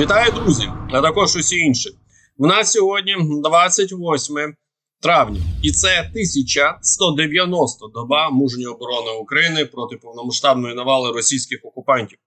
Вітаю, друзі, а також усі інші. В нас сьогодні 28 травня, і це 1190 доба мужньої оборони України проти повномасштабної навали російських окупантів.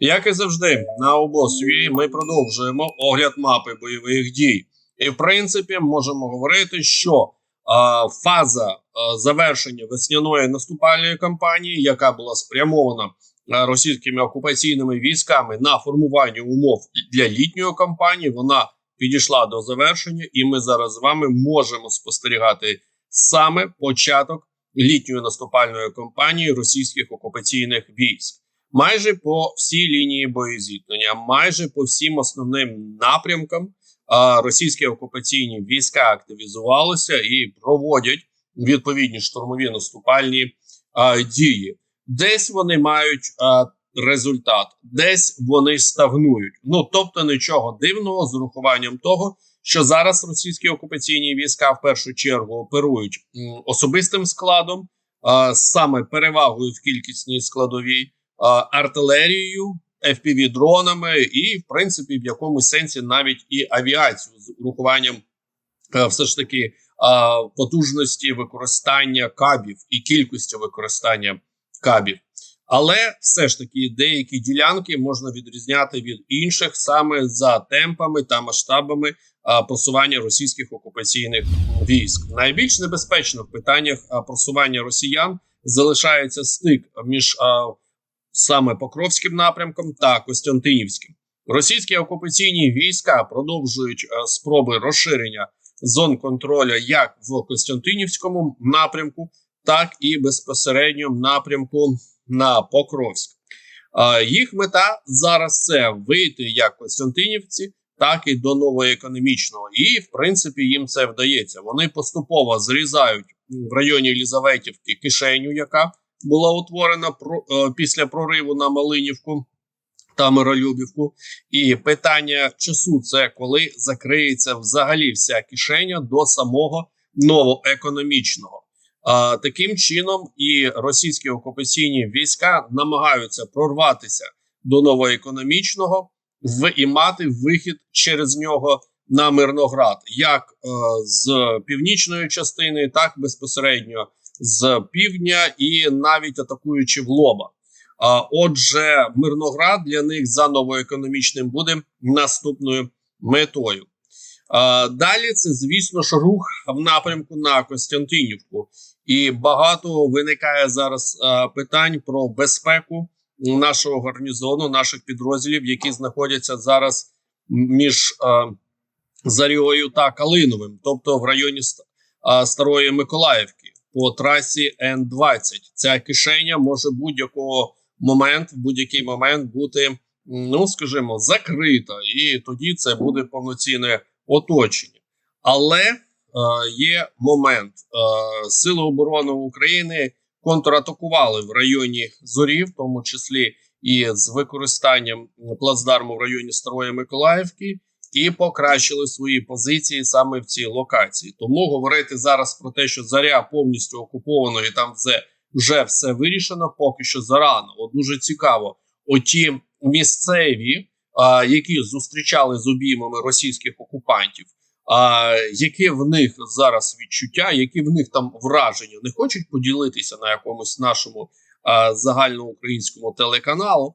Як і завжди, на обосві ми продовжуємо огляд мапи бойових дій, і в принципі можемо говорити, що а, фаза а, завершення весняної наступальної кампанії, яка була спрямована російськими окупаційними військами на формування умов для літньої кампанії, вона підійшла до завершення, і ми зараз з вами можемо спостерігати саме початок літньої наступальної кампанії російських окупаційних військ. Майже по всій лінії боєзіткнення, майже по всім основним напрямкам а, російські окупаційні війська активізувалися і проводять відповідні штурмові наступальні а, дії. Десь вони мають а, результат, десь вони стагнують. Ну тобто нічого дивного з урахуванням того, що зараз російські окупаційні війська в першу чергу оперують м, особистим складом, а, саме перевагою в кількісній складовій, а, артилерією, fpv дронами і, в принципі, в якомусь сенсі навіть і авіацію з урахуванням е, все ж таки потужності використання кабів і кількості використання кабів. Але все ж таки деякі ділянки можна відрізняти від інших саме за темпами та масштабами а, просування російських окупаційних військ. Найбільш небезпечно в питаннях а, просування росіян залишається стик між а, саме Покровським напрямком та Костянтинівським. Російські окупаційні війська продовжують а, спроби розширення зон контролю як в Костянтинівському напрямку, так і безпосередньо в напрямку на Покровськ. Їх мета зараз це вийти як Костянтинівці, так і до новоекономічного. І в принципі їм це вдається. Вони поступово зрізають в районі Лізаветівки кишеню, яка була утворена е, після прориву на Малинівку та Миролюбівку. І питання часу це коли закриється взагалі вся кишеня до самого новоекономічного. Таким чином, і російські окупаційні війська намагаються прорватися до новоекономічного в і мати вихід через нього на Мирноград, як е, з північної частини, так безпосередньо з півдня і навіть атакуючи в лоба. А отже, Мирноград для них за новоекономічним буде наступною метою. Далі це, звісно ж, рух в напрямку на Костянтинівку, і багато виникає зараз а, питань про безпеку нашого гарнізону, наших підрозділів, які знаходяться зараз між а, Заріою та Калиновим, тобто в районі а, Старої Миколаївки по трасі Н-20. Ця кишеня може будь-якого момент, в будь-який момент бути, ну скажімо, закрита, і тоді це буде повноцінне оточення. Але е, є момент: е, Сили оборони України контратакували в районі Зорі, в тому числі і з використанням плацдарму в районі Старої Миколаївки, і покращили свої позиції саме в цій локації. Тому говорити зараз про те, що заря повністю окуповано і там вже, вже все вирішено, поки що зарано. От дуже цікаво, оті місцеві які зустрічали з обіймами російських окупантів. А які в них зараз відчуття, які в них там враження, не хочуть поділитися на якомусь нашому а, загальноукраїнському телеканалу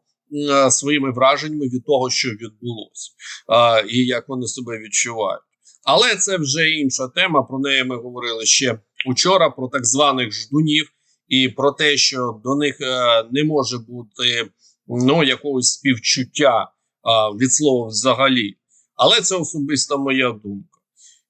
а, своїми враженнями від того, що відбулося, а, і як вони себе відчувають. Але це вже інша тема. Про неї ми говорили ще учора: про так званих ждунів, і про те, що до них а, не може бути ну якогось співчуття а, від слова взагалі. Але це особиста моя думка.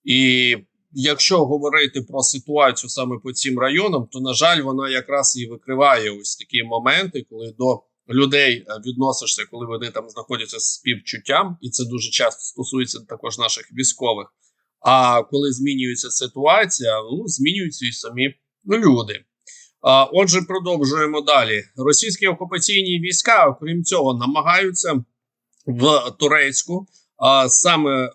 І якщо говорити про ситуацію саме по цим районам, то на жаль, вона якраз і викриває ось такі моменти, коли до людей відносишся, коли вони там знаходяться з співчуттям, і це дуже часто стосується також наших військових. А коли змінюється ситуація, ну змінюються і самі люди. А, Отже, продовжуємо далі. Російські окупаційні війська, окрім цього, намагаються в Турецьку, а саме а,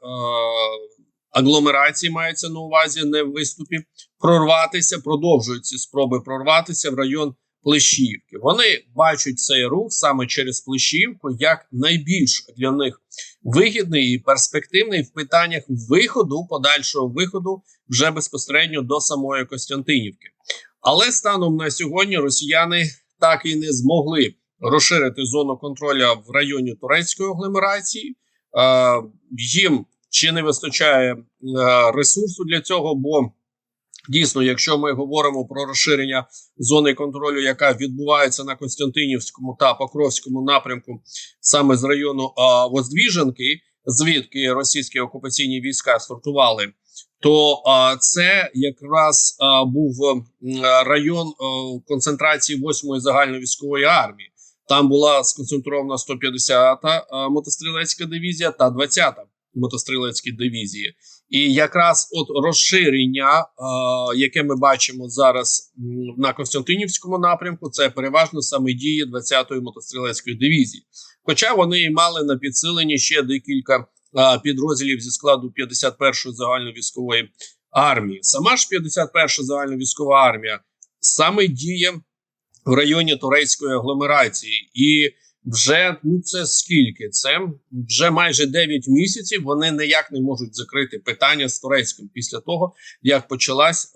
агломерації мається на увазі, не в виступі, прорватися, продовжують ці спроби прорватися в район Плещіївки. Вони бачать цей рух саме через Плещіївку як найбільш для них вигідний і перспективний в питаннях виходу, подальшого виходу вже безпосередньо до самої Костянтинівки. Але станом на сьогодні росіяни так і не змогли розширити зону контролю в районі турецької агломерації. Е, їм чи не вистачає е, ресурсу для цього, бо дійсно, якщо ми говоримо про розширення зони контролю, яка відбувається на Костянтинівському та Покровському напрямку, саме з району е, Воздвіженки, звідки російські окупаційні війська стартували, то е, це якраз е, був е, район е, концентрації 8-ї загальновійськової армії. Там була сконцентрована 150-та е, мотострілецька дивізія та 20-та мотострілецькі дивізії. І якраз от розширення, е, яке ми бачимо зараз на Константинівському напрямку, це переважно саме дії 20-ї мотострілецької дивізії. Хоча вони мали на підсиленні ще декілька е, підрозділів зі складу 51-ї загальновійськової армії. Сама ж 51-ша загальновійськова армія саме діє в районі турецької агломерації, і вже ну це скільки? Це вже майже 9 місяців. Вони ніяк не можуть закрити питання з турецьким після того, як почалась е,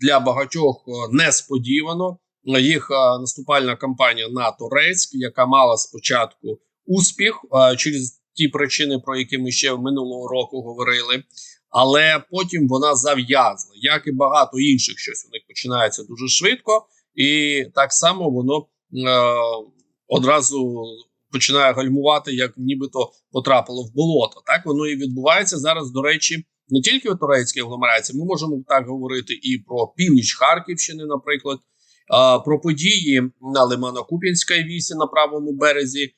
для багатьох е, несподівано їх е, наступальна кампанія на Турецьк, яка мала спочатку успіх через ті причини, про які ми ще минулого року говорили. Але потім вона зав'язла, як і багато інших, щось у них починається дуже швидко, і так само воно одразу починає гальмувати, як нібито потрапило в болото. Так воно і відбувається зараз. До речі, не тільки в турецькій агломерації. Ми можемо так говорити і про північ Харківщини, наприклад, про події на Лимано-Куп'янській вісі на правому березі.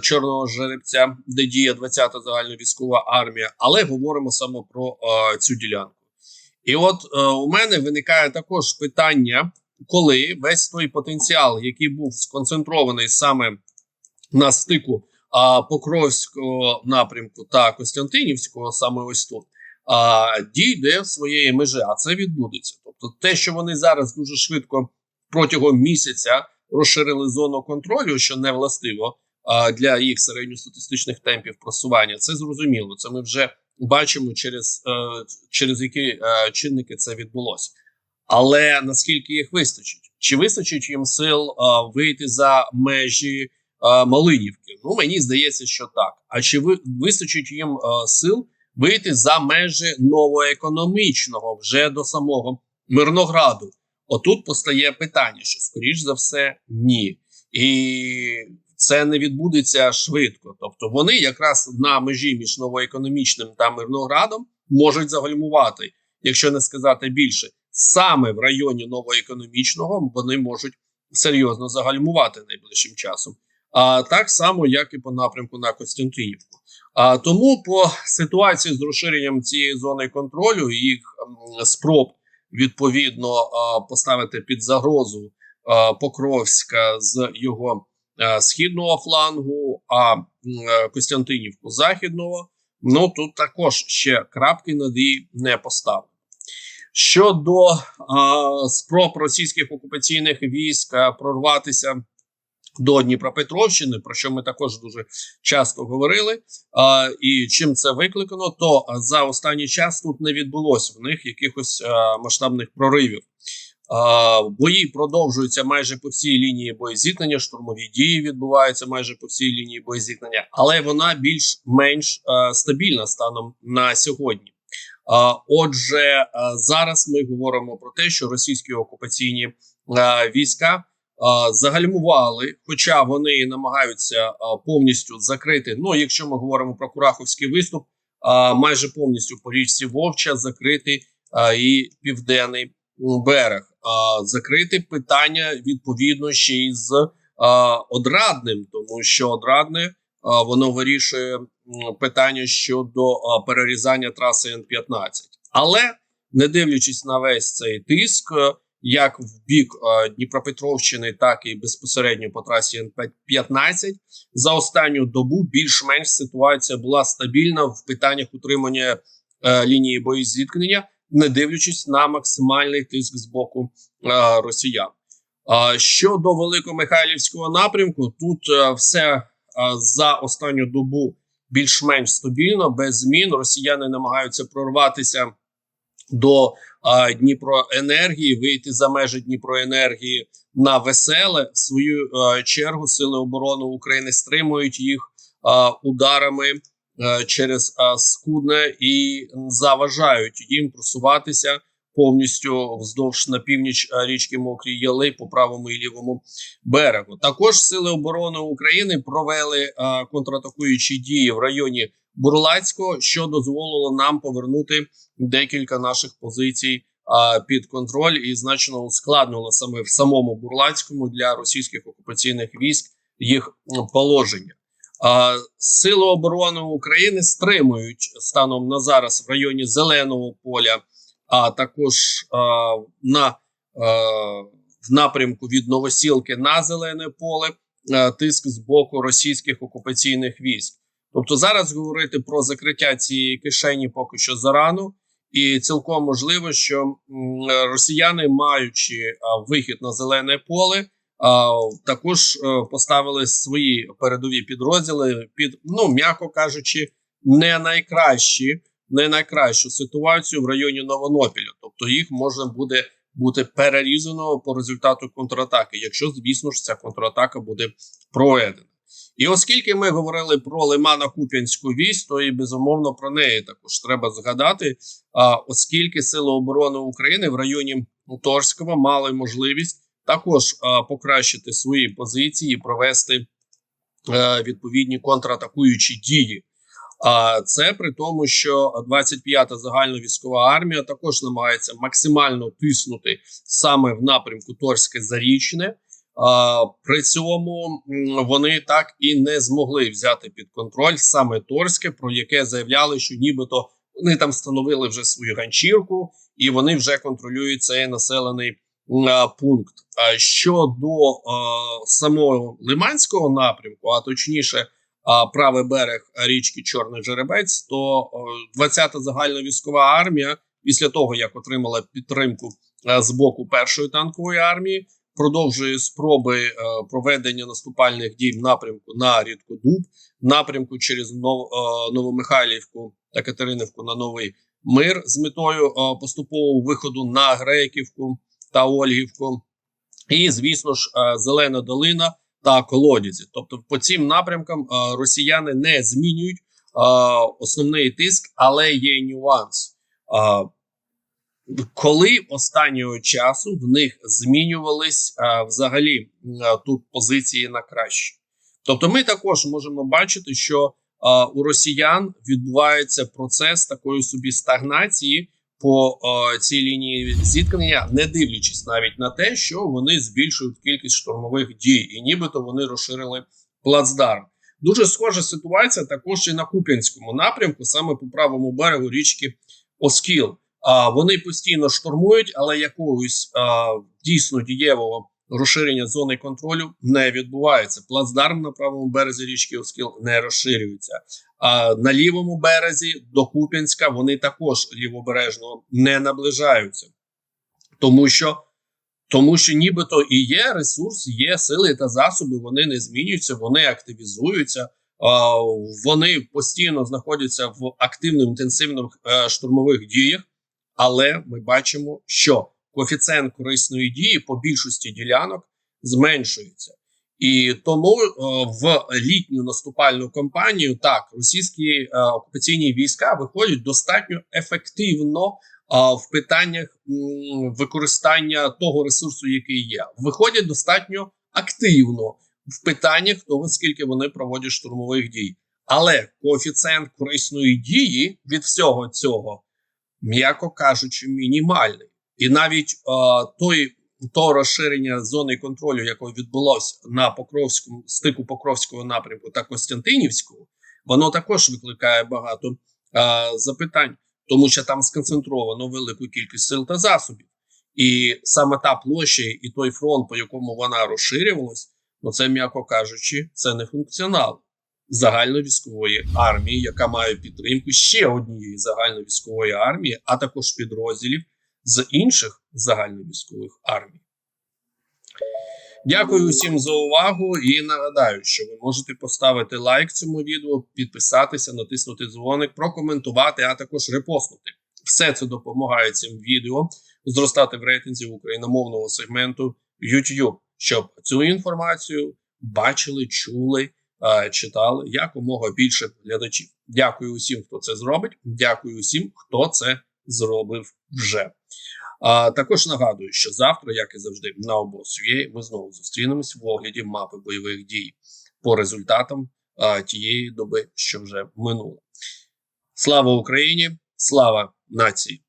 Чорного жеребця, де діє 20-та загальновійськова армія, але говоримо саме про е, цю ділянку. І от е, у мене виникає також питання, коли весь той потенціал, який був сконцентрований саме на стику а, Покровського напрямку та Костянтинівського, саме ось тут, а, дійде своєї межі, а це відбудеться. Тобто, те, що вони зараз дуже швидко протягом місяця розширили зону контролю, що не властиво а, для їх середньостатистичних темпів просування, це зрозуміло. Це ми вже бачимо, через, е, через які е, чинники це відбулося. Але наскільки їх вистачить? Чи вистачить їм сил е, вийти за межі е, Малинівки? Ну мені здається, що так. А чи ви вистачить їм е, сил вийти за межі новоекономічного вже до самого Мирнограду? Отут постає питання, що скоріш за все ні, і це не відбудеться швидко. Тобто вони якраз на межі між новоекономічним та Мирноградом можуть загальмувати, якщо не сказати більше саме в районі новоекономічного вони можуть серйозно загальмувати найближчим часом. А так само, як і по напрямку на Костянтинівку. А тому по ситуації з розширенням цієї зони контролю їх м, спроб відповідно поставити під загрозу Покровська з його східного флангу, а м, Костянтинівку західного. Ну тут також ще крапки над «і» не поставлено. Щодо а, спроб російських окупаційних військ прорватися до Дніпропетровщини, про що ми також дуже часто говорили, а, і чим це викликано, то за останній час тут не відбулося в них якихось а, масштабних проривів. Бої продовжуються майже по всій лінії боєзіткнення, штурмові дії відбуваються майже по всій лінії боєзіткнення, але вона більш-менш стабільна станом на сьогодні. Отже, зараз ми говоримо про те, що російські окупаційні війська загальмували, хоча вони намагаються повністю закрити. Ну, якщо ми говоримо про Кураховський виступ, майже повністю по річці Вовча закрити і південний берег, закрити питання відповідно ще й з одрадним, тому що одрадне воно вирішує питання щодо перерізання траси Н-15. Але не дивлячись на весь цей тиск, е, як в бік Дніпропетровщини, так і безпосередньо по трасі Н-15, за останню добу більш-менш ситуація була стабільна в питаннях утримання е, лінії боєзіткнення, не дивлячись на максимальний тиск з боку е, росіян. Щодо Великомихайлівського напрямку, тут все за останню добу більш-менш стабільно, без змін. Росіяни намагаються прорватися до Дніпроенергії, вийти за межі Дніпроенергії на веселе. В свою чергу сили оборони України стримують їх ударами через Скудне і заважають їм просуватися повністю вздовж на північ річки Мокрі Яли по правому і лівому берегу. Також сили оборони України провели контратакуючі дії в районі Бурлацького, що дозволило нам повернути декілька наших позицій під контроль і значно ускладнило саме в самому Бурлацькому для російських окупаційних військ їх положення. Сили оборони України стримують станом на зараз в районі Зеленого поля, а також на в напрямку від Новосілки на Зелене поле тиск з боку російських окупаційних військ. Тобто зараз говорити про закриття цієї кишені поки що зарано, і цілком можливо, що росіяни, маючи вихід на зелене поле, також е, поставили свої передові підрозділи під, ну м'яко кажучи, не найкращі, не найкращу ситуацію в районі Новонопіля. Тобто їх можна буде бути перерізано по результату контратаки, якщо звісно ж ця контратака буде проведена. І оскільки ми говорили про Лимана Куп'янську вісь, то і безумовно про неї також треба згадати. А оскільки Сили оборони України в районі Торського мали можливість також покращити свої позиції, і провести е, відповідні контратакуючі дії. А це при тому, що 25-та загальновійськова армія також намагається максимально тиснути саме в напрямку Торське Зарічне. При цьому вони так і не змогли взяти під контроль саме Торське, про яке заявляли, що нібито вони там встановили вже свою ганчірку, і вони вже контролюють цей населений пункт. А щодо самого Лиманського напрямку, а точніше, правий берег річки Чорний Жеребець, то а, 20-та загальновійськова армія, після того як отримала підтримку з боку першої танкової армії продовжує спроби е, проведення наступальних дій в напрямку на Рідкодуб, напрямку через Нов, е, Новомихайлівку та Катеринівку на Новий Мир з метою е, поступового виходу на Греківку та Ольгівку, і звісно ж, е, Зелена долина та Колодязі. Тобто, по цим напрямкам е, росіяни не змінюють е, основний тиск, але є нюанс. Е, коли останнього часу в них змінювались а, взагалі а, тут позиції на краще. Тобто, ми також можемо бачити, що а, у росіян відбувається процес такої собі стагнації по а, цій лінії зіткнення, не дивлячись навіть на те, що вони збільшують кількість штурмових дій, і нібито вони розширили плацдарм. Дуже схожа ситуація також і на Куп'янському напрямку, саме по правому берегу річки Оскіл. А вони постійно штурмують, але якогось а, дійсно дієвого розширення зони контролю не відбувається. Плацдарм на правому березі річки Оскіл не розширюється. На лівому березі до Куп'янська вони також лівобережно не наближаються, тому що тому що нібито і є ресурс, є сили та засоби. Вони не змінюються, вони активізуються. Вони постійно знаходяться в активно інтенсивних е, штурмових діях. Але ми бачимо, що коефіцієнт корисної дії по більшості ділянок зменшується, і тому е, в літню наступальну кампанію так російські е, окупаційні війська виходять достатньо ефективно е, в питаннях використання того ресурсу, який є, виходять достатньо активно в питаннях того, скільки вони проводять штурмових дій. Але коефіцієнт корисної дії від всього цього м'яко кажучи, мінімальний. І навіть е, той то розширення зони контролю, яке відбулося на Покровському стику Покровського напрямку та Костянтинівського, воно також викликає багато е, запитань, тому що там сконцентровано велику кількість сил та засобів. І саме та площа і той фронт, по якому вона розширювалась, ну це м'яко кажучи, це не функціонал загальновійськової армії, яка має підтримку ще однієї загальновійськової армії, а також підрозділів з інших загальновійськових армій. Дякую усім за увагу і нагадаю, що ви можете поставити лайк цьому відео, підписатися, натиснути дзвоник, прокоментувати, а також репостнути. Все це допомагає цим відео зростати в рейтинзі україномовного сегменту YouTube, щоб цю інформацію бачили, чули, читали якомога більше глядачів. Дякую усім, хто це зробить. Дякую усім, хто це зробив вже. А також нагадую, що завтра, як і завжди, на обосує, ми знову зустрінемось в огляді мапи бойових дій по результатам а, тієї доби, що вже минула. Слава Україні! Слава нації!